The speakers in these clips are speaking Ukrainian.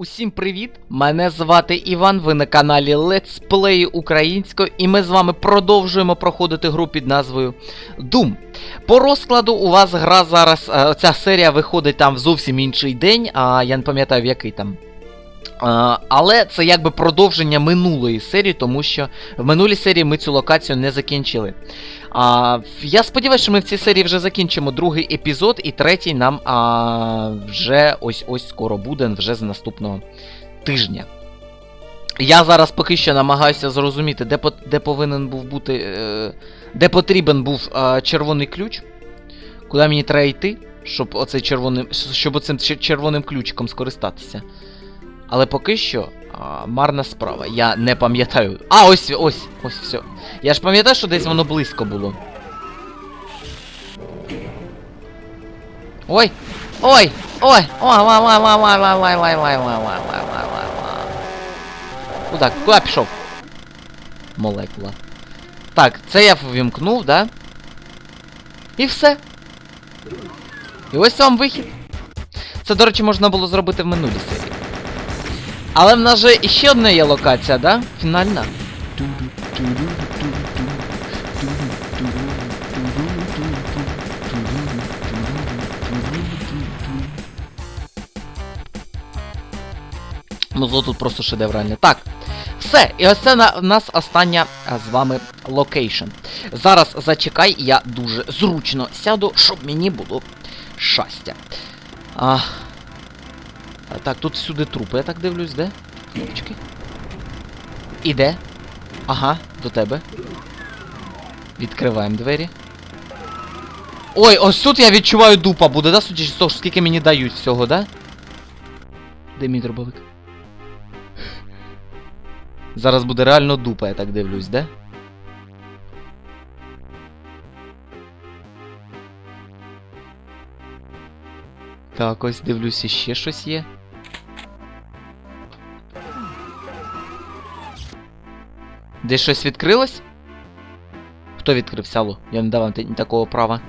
Усім привіт! Мене звати Іван, ви на каналі Let's Play українською, і ми з вами продовжуємо проходити гру під назвою Doom. По розкладу у вас гра зараз. е, Ця серія виходить там в зовсім інший день, а я не пам'ятаю в який там. А, але це якби продовження минулої серії, тому що в минулій серії ми цю локацію не закінчили. А, я сподіваюся, що ми в цій серії вже закінчимо другий епізод, і третій нам а, вже ось ось скоро буде, вже з наступного тижня. Я зараз поки що намагаюся зрозуміти, де, де повинен був бути. Е, де потрібен був е, червоний ключ, куди мені треба йти, щоб оцей червоним, щоб оцим червоним ключиком скористатися. Але поки що а, марна справа. Я не пам'ятаю. А, ось, ось, ось, все. Я ж пам'ятаю, що десь воно близько було. Ой! Ой! Ой! Ой, ой, ой, ой, ой, ой, ой, ой, ой, ой, ой, ой, ой. Куда? Куда пішов? Молекула. Так, це я ввімкнув, да? І все. І ось вам вихід. Це, до речі, можна було зробити в минулій серії. Але в нас же іще одна є локація, да? Фінальна. Музло тут просто шедевральне. Так. Все, і ось це на, в нас остання а, з вами локейшн. Зараз зачекай, я дуже зручно сяду, щоб мені було щастя. А, так, тут всюди трупи, я так дивлюсь, де? Хлопчики. І де? Ага, до тебе. Відкриваємо двері. Ой, ось тут я відчуваю дупа буде, да? Судячи з того, скільки мені дають всього, да? Де мій дробовик? Зараз буде реально дупа, я так дивлюсь, де? Так, ось дивлюсь, іще щось є. Десь щось відкрилось? Хто відкрив сяло? Я не давав т- такого права.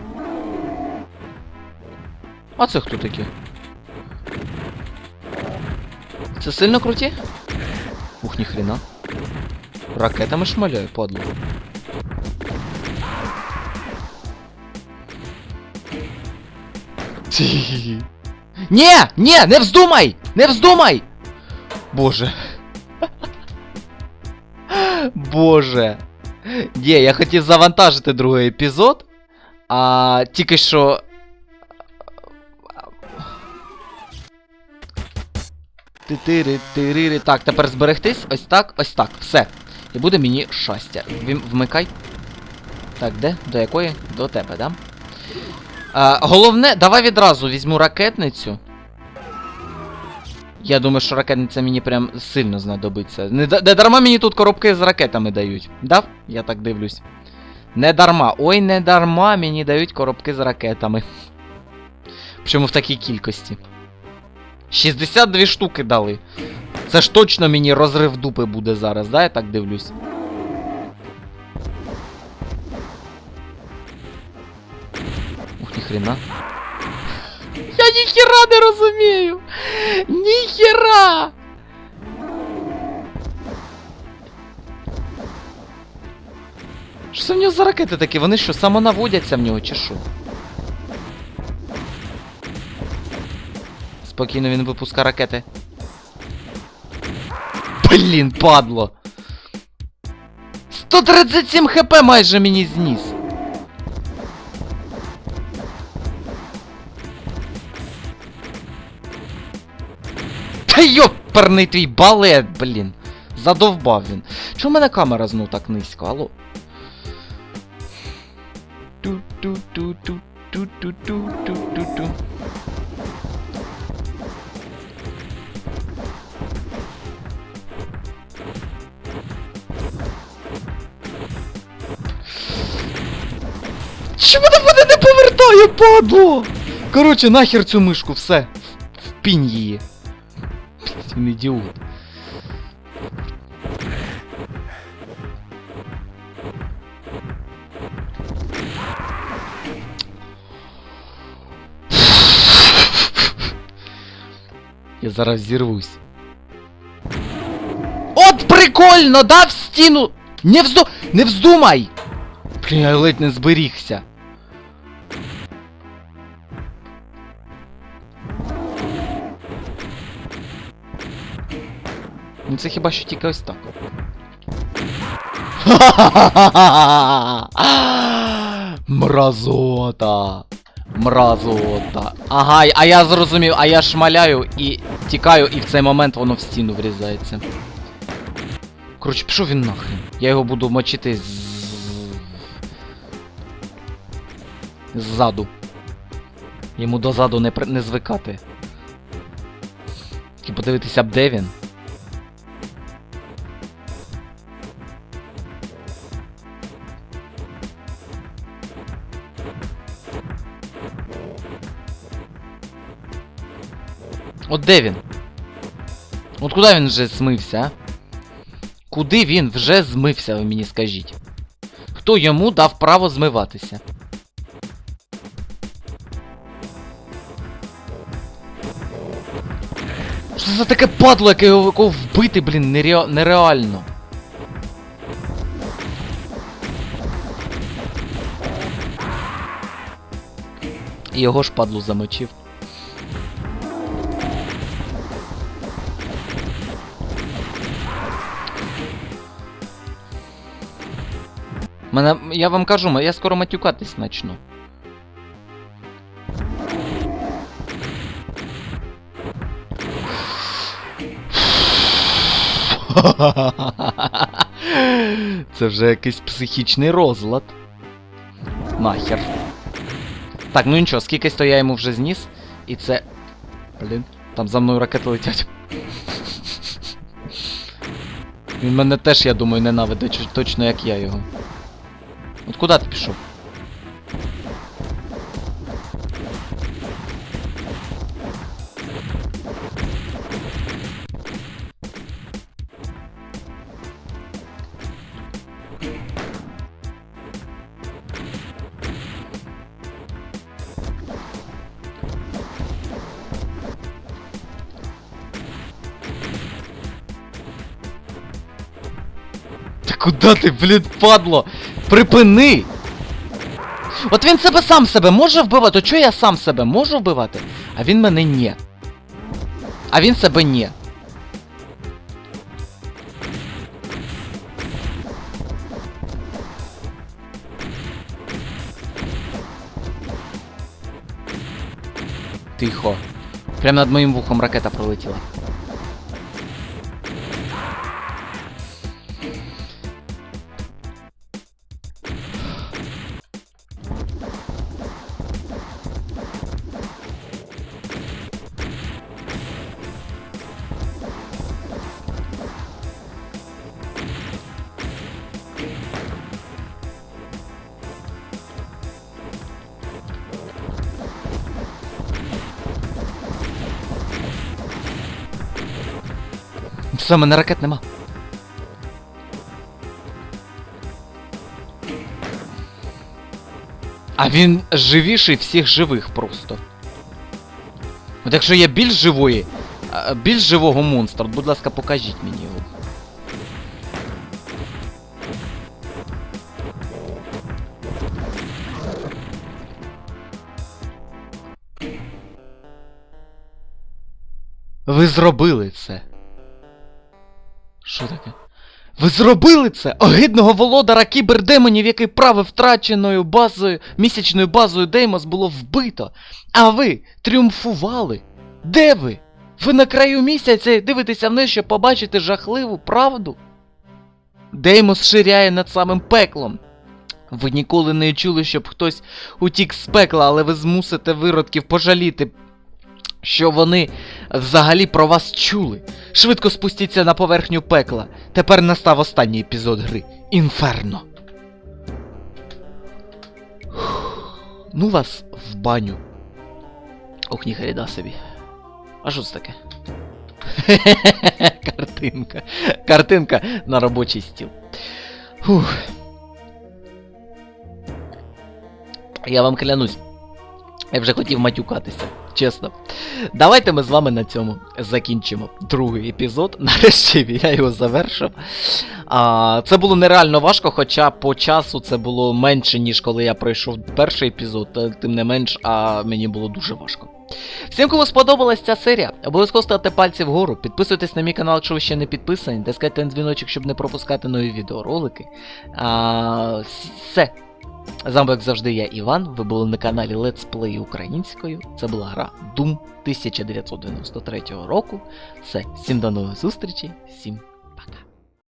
А це хто такі? Це сильно круті? Ух, ніхрена. Ракетами шмаляю, падло. Ні! Ні! Не вздумай! Не вздумай! Боже. Боже. Ні, я хотів завантажити другий епізод, а тільки що. Титири, тирири. Так, тепер зберегтись. Ось так, ось так. Все. І буде мені щастя. Вмикай. Так, де? До якої? До тебе, да? А, головне, давай відразу візьму ракетницю. Я думаю, що ракетниця мені прям сильно знадобиться. Не, не дарма мені тут коробки з ракетами дають. Дав? Я так дивлюсь. Не дарма. Ой, не дарма мені дають коробки з ракетами. Причому в такій кількості. 62 штуки дали. Це ж точно мені розрив дупи буде зараз, да? Я так дивлюсь. Ух, ніхрена. Ніхера не розумію! Ніхера! Що це в нього за ракети такі? Вони що, самонаводяться в нього чи що? Спокійно він випускає ракети. Блін, падло! 137 хп майже мені зніс. Йоперний твій балет, блін. Задовбав він. Чому в мене камера знов так низько, алло? Ту-ту-ту-ту-ту-ту-ту-ту-ту. Чому вона мене не повертає, падло? Коротше, нахер цю мишку, все. Впінь її. Блять, він. Я зараз зірвусь. От прикольно, да, в стіну! Не взду... Не вздумай! Блін, я ледь не зберігся. Ну це хіба що тільки ось так. Мразота. Мразота. Ага, а я зрозумів, а я шмаляю і тікаю, і в цей момент воно в стіну врізається. Коротше, пішов він нахрен. Я його буду мочити з... ззаду. Йому дозаду не, при- не звикати. Тільки подивитися б де він. От де він? От куди він вже змився. Куди він вже змився, ви мені скажіть? Хто йому дав право змиватися? Що за таке падло, яке його вбити, блін, нере... нереально. Його ж падлу замочив. Мене, я вам кажу, я скоро матюкатись начну. Це вже якийсь психічний розлад. Нахер. Так, ну нічого, скількись то я йому вже зніс. І це. Блін, там за мною ракети летять. Він мене теж, я думаю, ненавидить, точно як я його. От куди ти пішов? Та куди ти, блін, падло? Припини! От він себе сам себе може вбивати, то чого я сам себе можу вбивати? А він мене ні. А він себе ні. Тихо. Прямо над моїм вухом ракета пролетіла. Все, мене ракет нема. А він живіший всіх живих просто. От якщо є більш живої, більш живого монстра, будь ласка, покажіть мені його. Ви зробили це. Що таке? Ви зробили це! Огидного володара кібердемонів, який правив втраченою базою, місячною базою Деймос було вбито. А ви тріумфували. Де ви? Ви на краю місяця і дивитеся вниз, щоб побачити жахливу правду? Деймос ширяє над самим пеклом. Ви ніколи не чули, щоб хтось утік з пекла, але ви змусите виродків пожаліти, що вони взагалі про вас чули. Швидко спустіться на поверхню пекла. Тепер настав останній епізод гри. Інферно. Ну вас в баню. Ох, ніхрена собі. А що це таке? Картинка. Картинка на робочий стіл. Фух. Я вам клянусь. Я вже хотів матюкатися. Чесно. Давайте ми з вами на цьому закінчимо другий епізод. Нарешті я його завершив. А, це було нереально важко, хоча по часу це було менше, ніж коли я пройшов перший епізод, тим не менш, а мені було дуже важко. Всім, кому сподобалась ця серія, обов'язково ставте пальці вгору, підписуйтесь на мій канал, якщо ви ще не підписані, тискайте на дзвіночок, щоб не пропускати нові відеоролики. А, все. З вами, як завжди, я Іван. Ви були на каналі Let's Play українською. Це була гра Doom 1993 року. Все, всім до нових зустрічей, всім.